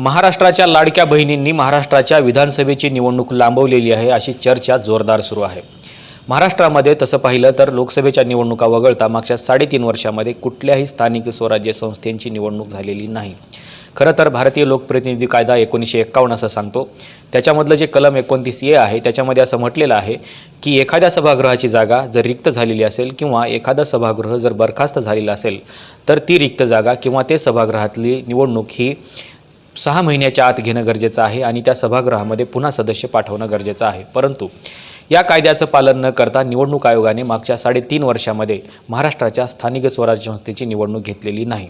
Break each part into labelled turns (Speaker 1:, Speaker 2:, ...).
Speaker 1: महाराष्ट्राच्या लाडक्या बहिणींनी महाराष्ट्राच्या विधानसभेची निवडणूक लांबवलेली आहे अशी चर्चा जोरदार सुरू आहे. महाराष्ट्रामध्ये तसं पाहिलं तर लोकसभेच्या निवडणुका वगळता मागच्या साडेतीन वर्षामध्ये कुठल्याही स्थानिक स्वराज्य संस्थेची निवडणूक झालेली नाही. खरं तर भारतीय लोकप्रतिनिधी कायदा एकोणीसशे एक्कावन्न असं सांगतो. त्याच्यामधलं जे कलम एकोणतीस ए आहे त्याच्यामध्ये असं म्हटलेलं आहे की एखाद्या सभागृहाची जागा जर रिक्त झालेली असेल किंवा एखादं सभागृह जर बरखास्त झालेलं असेल तर ती रिक्त जागा किंवा ते सभागृहातली निवडणूक ही सहा महिन्याच्या आत घेणं गरजेचं आहे आणि त्या सभागृहामध्ये पुन्हा सदस्य पाठवणं गरजेचं आहे. परंतु या कायद्याचं पालन न करता निवडणूक आयोगाने मागच्या साडेतीन वर्षामध्ये महाराष्ट्राच्या स्थानिक स्वराज्य संस्थेची निवडणूक घेतलेली नाही.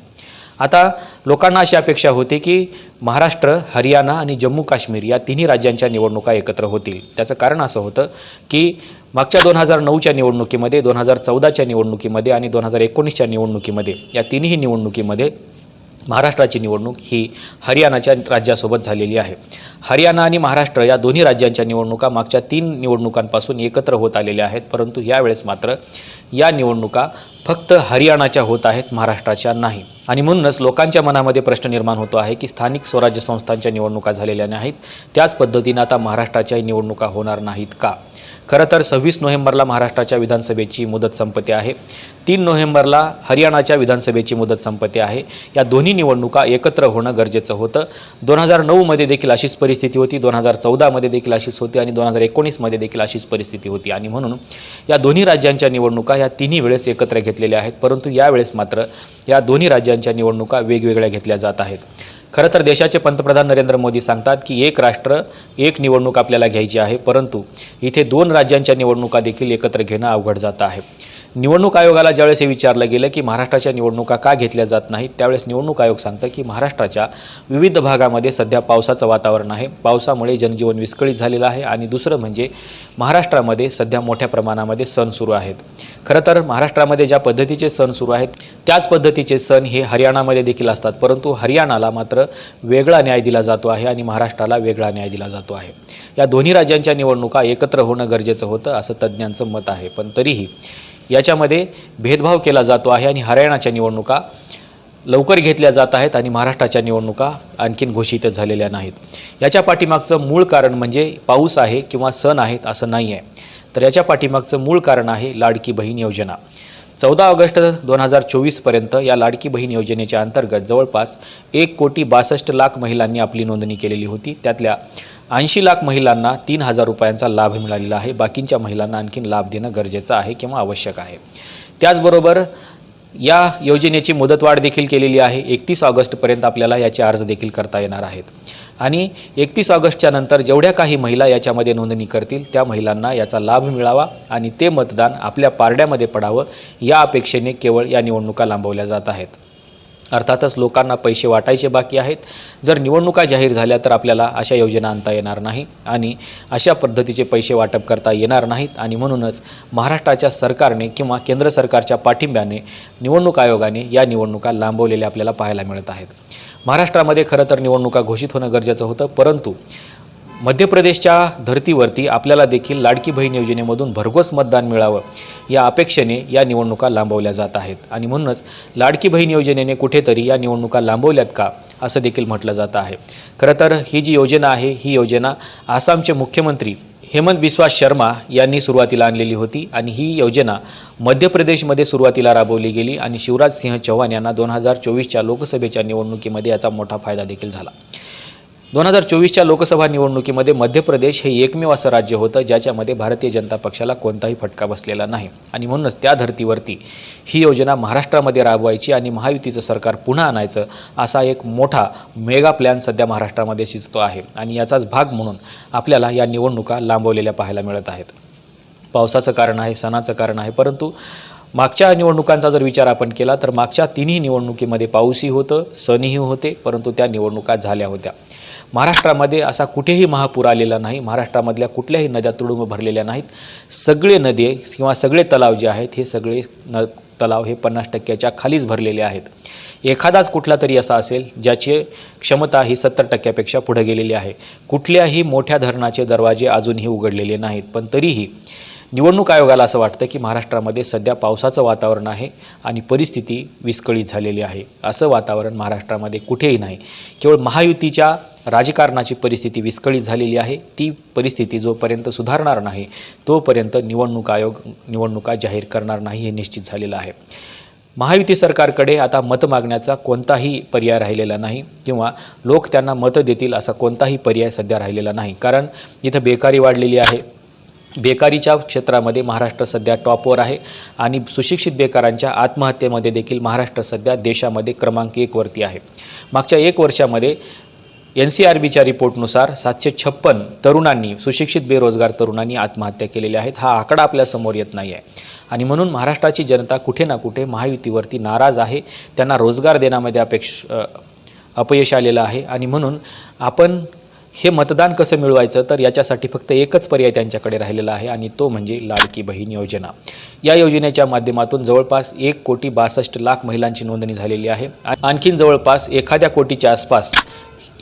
Speaker 1: आता लोकांना अशी अपेक्षा होती की महाराष्ट्र हरियाणा आणि जम्मू काश्मीर या तिन्ही राज्यांच्या निवडणुका एकत्र होतील. त्याचं कारण असं होतं की मागच्या दोन हजार नऊच्या निवडणुकीमध्ये दोन हजार चौदाच्या निवडणुकीमध्ये आणि दोन हजार एकोणीसच्या निवडणुकीमध्ये या तिन्ही निवडणुकीमध्ये महाराष्ट्राची निवडणूक ही हरियाणाच्या राज्यासोबत झालेली आहे. हरियाणा आणि महाराष्ट्र या दोन्ही राज्यांच्या निवडणुका मागच्या तीन निवडणुकांपासून एकत्र होत आलेल्या आहेत परंतु यावेळेस मात्र या निवडणुका फक्त हरियाणाच्या होत आहेत महाराष्ट्राच्या नाही. आणि म्हणूनच लोकांच्या मनामध्ये प्रश्न निर्माण होतो आहे की स्थानिक स्वराज्य संस्थांच्या निवडणुका झालेल्या नाहीत त्याच पद्धतीनं आता महाराष्ट्राच्याही निवडणुका होणार नाहीत का? खरं तर सव्वीस नोव्हेंबरला महाराष्ट्राच्या विधानसभेची मुदत संपते आहे. तीन नोव्हेंबरला हरियाणाच्या विधानसभेची मुदत संपते आहे. या दोन्ही निवडणुका एकत्र होणं गरजेचं होतं. दोन हजार नऊमध्ये देखील अशीच परिस्थिती होती. दोन हजार चौदामध्ये देखील अशीच होती आणि दोन हजार एकोणीसमध्ये देखील अशीच परिस्थिती होती. आणि म्हणून या दोन्ही राज्यांच्या निवडणुका या तिन्ही वेळेस एकत्र घेतलेल्या आहेत. परंतु यावेळेस मात्र या दोन्ही राज्यांच्या निवडणुका वेगवेगळ्या घेतल्या जात आहेत. खरं तर देशाचे पंतप्रधान नरेंद्र मोदी सांगतात की एक राष्ट्र एक निवडणूक आपल्याला घ्यायची आहे परंतु इथे दोन राज्यांच्या निवडणुका देखील एकत्र घेणं अवघड जात आहे. निवडणूक आयोगाला ज्यावेळेस हे विचारलं गेलं की महाराष्ट्राच्या निवडणुका का घेतल्या जात नाहीत त्यावेळेस निवडणूक आयोग सांगतं की महाराष्ट्राच्या विविध भागामध्ये सध्या पावसाचं वातावरण आहे. पावसामुळे जनजीवन विस्कळीत झालेलं आहे आणि दुसरं म्हणजे महाराष्ट्रामध्ये सध्या मोठ्या प्रमाणामध्ये सण सुरू आहेत. खरं तर महाराष्ट्रामध्ये ज्या पद्धतीचे सण सुरू आहेत त्याच पद्धतीचे सण हे हरियाणामध्ये देखील असतात. परंतु हरियाणाला मात्र वेगळा न्याय दिला जातो आहे आणि महाराष्ट्राला वेगळा न्याय दिला जातो आहे. या दोन्ही राज्यांच्या निवडणुका एकत्र होणं गरजेचं होतं असं तज्ज्ञांचं मत आहे. पण तरीही याच्यामध्ये भेदभाव केला जातो आहे आणि हरियाणाच्या निवडणुका लवकर घेतल्या जात आहेत आणि महाराष्ट्राच्या निवडणुका आणखीन घोषित झालेल्या नाहीत. याच्या पाठीमागचं मूळ कारण म्हणजे पाऊस आहे किंवा सण आहेत असं नाही आहे तर याच्या पाठीमागचं मूळ कारण आहे लाडकी बहीण योजना. चौदा ऑगस्ट दोन हजार चोवीसपर्यंत या लाडकी बहीण योजनेच्या अंतर्गत जवळपास एक कोटी बासष्ट लाख महिलांनी आपली नोंदणी केलेली होती. त्यातल्या ऐंशी लाख महिलांना तीन हजार रुपयांचा लाभ मिळालेला आहे. बाकींच्या महिलांना आणखीन लाभ देणं गरजेचं आहे किंवा आवश्यक आहे. त्याचबरोबर या योजनेची मुदतवाढ देखील केलेली आहे. एकतीस ऑगस्टपर्यंत आपल्याला याचे अर्ज देखील करता येणार आहेत. आणि एकतीस ऑगस्टच्या नंतर जेवढ्या काही महिला याच्यामध्ये नोंदणी करतील त्या महिलांना याचा लाभ मिळावा आणि ते मतदान आपल्या पारड्यामध्ये पडावं या अपेक्षेने केवळ या निवडणुका लांबवल्या जात आहेत. अर्थातच लोकांना पैसे वाटायचे बाकी आहेत. जर निवडणुका जाहीर झाल्या तर आपल्याला अशा योजना आणता येणार नाही आणि अशा पद्धतीचे पैसे वाटप करता येणार नाहीत आणि म्हणूनच महाराष्ट्राच्या सरकारने किंवा केंद्र सरकारच्या पाठिंब्याने निवडणूक आयोगाने या निवडणुका लांबवलेल्या आपल्याला पाहायला मिळत आहेत. महाराष्ट्रामध्ये खरं तर निवडणुका घोषित होणं गरजेचं होतं परंतु मध्य प्रदेशच्या धर्तीवरती आपल्याला देखील लाडकी बहीण योजनेमधून भरघोस मतदान मिळावं या अपेक्षेने या निवडणुका लांबवल्या जात आहेत. आणि म्हणूनच लाडकी बहीण योजनेने कुठेतरी या निवडणुका लांबवल्यात का असं देखील म्हटलं जात आहे. खरं तर ही जी योजना आहे ही योजना आसामचे मुख्यमंत्री हेमंत बिस्वास शर्मा यांनी सुरुवातीला आणलेली होती आणि ही योजना मध्य प्रदेशमध्ये सुरुवातीला राबवली गेली आणि शिवराज सिंह चौहान यांना दोन हजार चोवीसच्या लोकसभेच्या निवडणुकीमध्ये याचा मोठा फायदा देखील झाला. दोन हजार चोवीसच्या लोकसभा निवडणुकीमध्ये मध्य प्रदेश हे एकमेव असं राज्य होतं ज्याच्यामध्ये भारतीय जनता पक्षाला कोणताही फटका बसलेला नाही. आणि म्हणूनच त्या धर्तीवरती ही योजना महाराष्ट्रामध्ये राबवायची आणि महायुतीचं सरकार पुन्हा आणायचं असा एक मोठा मेगा प्लॅन सध्या महाराष्ट्रामध्ये शिजतो आहे. आणि याचाच भाग म्हणून आपल्याला या निवडणुका लांबवलेल्या पाहायला मिळत आहेत. पावसाचं कारण आहे सणाचं कारण आहे परंतु मागच्या निवडणुकांचा जर विचार आपण केला तर मागच्या तिन्ही निवडणुकीमध्ये पाऊसही होतं सणही होते परंतु त्या निवडणुका झाल्या होत्या. महाराष्ट्रामध्ये असा कुठेही महापूर आलेला नाही. महाराष्ट्रामधल्या कुठल्याही नद्या तुडुंब भरलेल्या नाहीत. सगळे नदी किंवा सगळे तलाव जे आहेत हे सगळे न तलाव हे पन्नास टक्क्याच्या खालीच भरलेले आहेत. एखादाच कुठला तरी असा असेल ज्याची क्षमता ही सत्तर टक्क्यापेक्षा पुढे गेलेली आहे. कुठल्याही मोठ्या धरणाचे दरवाजे अजूनही उघडलेले नाहीत पण तरीही निवडणूक आयोगाला असं वाटतं की महाराष्ट्रामध्ये सध्या पावसाचं वातावरण आहे आणि परिस्थिती विस्कळीत झालेली आहे. असं वातावरण महाराष्ट्रामध्ये कुठेही नाही. केवळ महायुतीच्या राजकारणाची परिस्थिती विस्कळीत झालेली आहे. ती परिस्थिती जोपर्यंत सुधारणार नाही तोपर्यंत निवडणूक आयोग निवडणुका जाहीर करणार नाही हे निश्चित झालेलं आहे. महायुती सरकारकडे आता मत मागण्याचा कोणताही पर्याय राहिलेला नाही किंवा लोक त्यांना मतं देतील असा कोणताही पर्याय सध्या राहिलेला नाही. कारण इथं बेकारी वाढलेली आहे. बेकारीच्या क्षेत्रामध्ये महाराष्ट्र सध्या टॉपवर आहे आणि सुशिक्षित बेकारांच्या आत्महत्येमध्ये देखील महाराष्ट्र सध्या देशामध्ये क्रमांक एकवरती आहे. मागच्या एक वर्षामध्ये एन सी आर बीच्या रिपोर्टनुसार सातशे छप्पन तरुणांनी सुशिक्षित बेरोजगार तरुणांनी आत्महत्या केलेल्या आहेत. हा आकडा आपल्यासमोर येत नाही आहे आणि म्हणून महाराष्ट्राची जनता कुठे ना कुठे महायुतीवरती नाराज आहे. त्यांना रोजगार देण्यामध्ये अपेक्ष अपयश आलेलं आहे. आणि म्हणून आपण हे मतदान कसं मिळवायचं? तर याच्यासाठी फक्त एकच पर्याय त्यांच्याकडे राहिलेला आहे आणि तो म्हणजे लाडकी बहीण योजना. या योजनेच्या माध्यमातून जवळपास एक कोटी बासष्ट लाख महिलांची नोंदणी झालेली आहे. आणखीन जवळपास एखाद्या कोटीच्या आसपास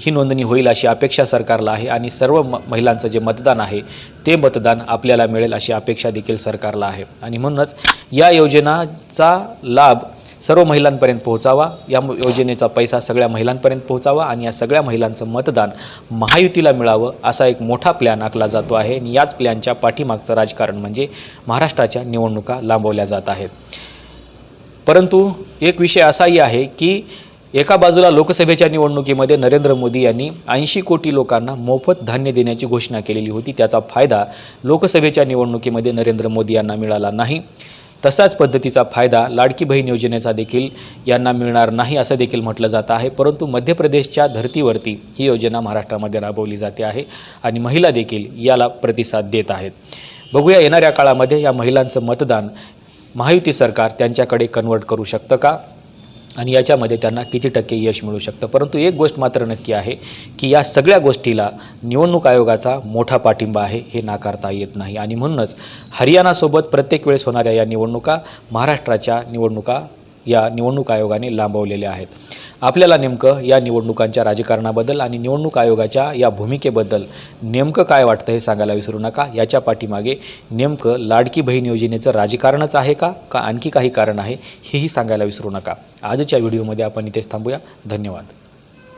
Speaker 1: ही नोंदणी होईल अशी अपेक्षा सरकारला आहे आणि सर्व म महिलांचं जे मतदान आहे ते मतदान आपल्याला मिळेल अशी अपेक्षा देखील सरकारला आहे. आणि म्हणूनच या योजनाचा लाभ सर्व महिलांपर्यंत पोहोचावा. या योजनेचा पैसा सगळ्या महिलांपर्यंत पोहोचावा आणि या सगळ्या महिलांचं मतदान महायुतीला मिळावं असा एक मोठा प्लॅन आखला जातो आहे. आणि याच प्लॅनच्या पाठीमागचं राजकारण म्हणजे महाराष्ट्राच्या निवडणुका लांबवल्या जात आहेत. परंतु एक विषय असाही आहे की एका बाजूला लोकसभेच्या निवडणुकीमध्ये नरेंद्र मोदी यांनी ऐंशी कोटी लोकांना मोफत धान्य देण्याची घोषणा केलेली होती. त्याचा फायदा लोकसभेच्या निवडणुकीमध्ये नरेंद्र मोदी यांना मिळाला नाही. तसाच पद्धतीचा फायदा लाडकी बहीण योजनेचा देखील यांना मिळणार नाही असं देखील म्हटलं जात आहे. परंतु मध्य प्रदेशच्या धर्तीवरती ही योजना महाराष्ट्रामध्ये राबवली जाते आहे आणि महिला देखील याला प्रतिसाद देत आहेत. बघूया येणाऱ्या काळामध्ये या महिलांचं मतदान महायुती सरकार त्यांच्याकडे कन्वर्ट करू शकतं का? आणि याच्यामध्ये त्यांना किती टक्के यश मिळू शकतं? परंतु एक गोष्ट मात्र नक्की आहे की या सगळ्या गोष्टीला निवडणूक आयोगाचा मोठा पाठिंबा आहे हे नाकारता येत नाही. आणि म्हणूनच हरियाणासोबत प्रत्येक वेळेस होणाऱ्या या निवडणुका महाराष्ट्राच्या निवडणुका या निवडणूक आयोगाने लांबवलेल्या आहेत. आपल्याला नेमकं या निवडणुकांच्या राजकारणाबद्दल आणि निवडणूक आयोगाच्या या भूमिकेबद्दल नेमकं काय वाटतं हे सांगायला विसरू नका. याच्या पाठीमागे नेमकं लाडकी बहीण योजनेचं राजकारणच आहे का? का आणखी काही कारण आहे हेही सांगायला विसरू नका. आजच्या व्हिडिओमध्ये आपण इथेच थांबूया. धन्यवाद.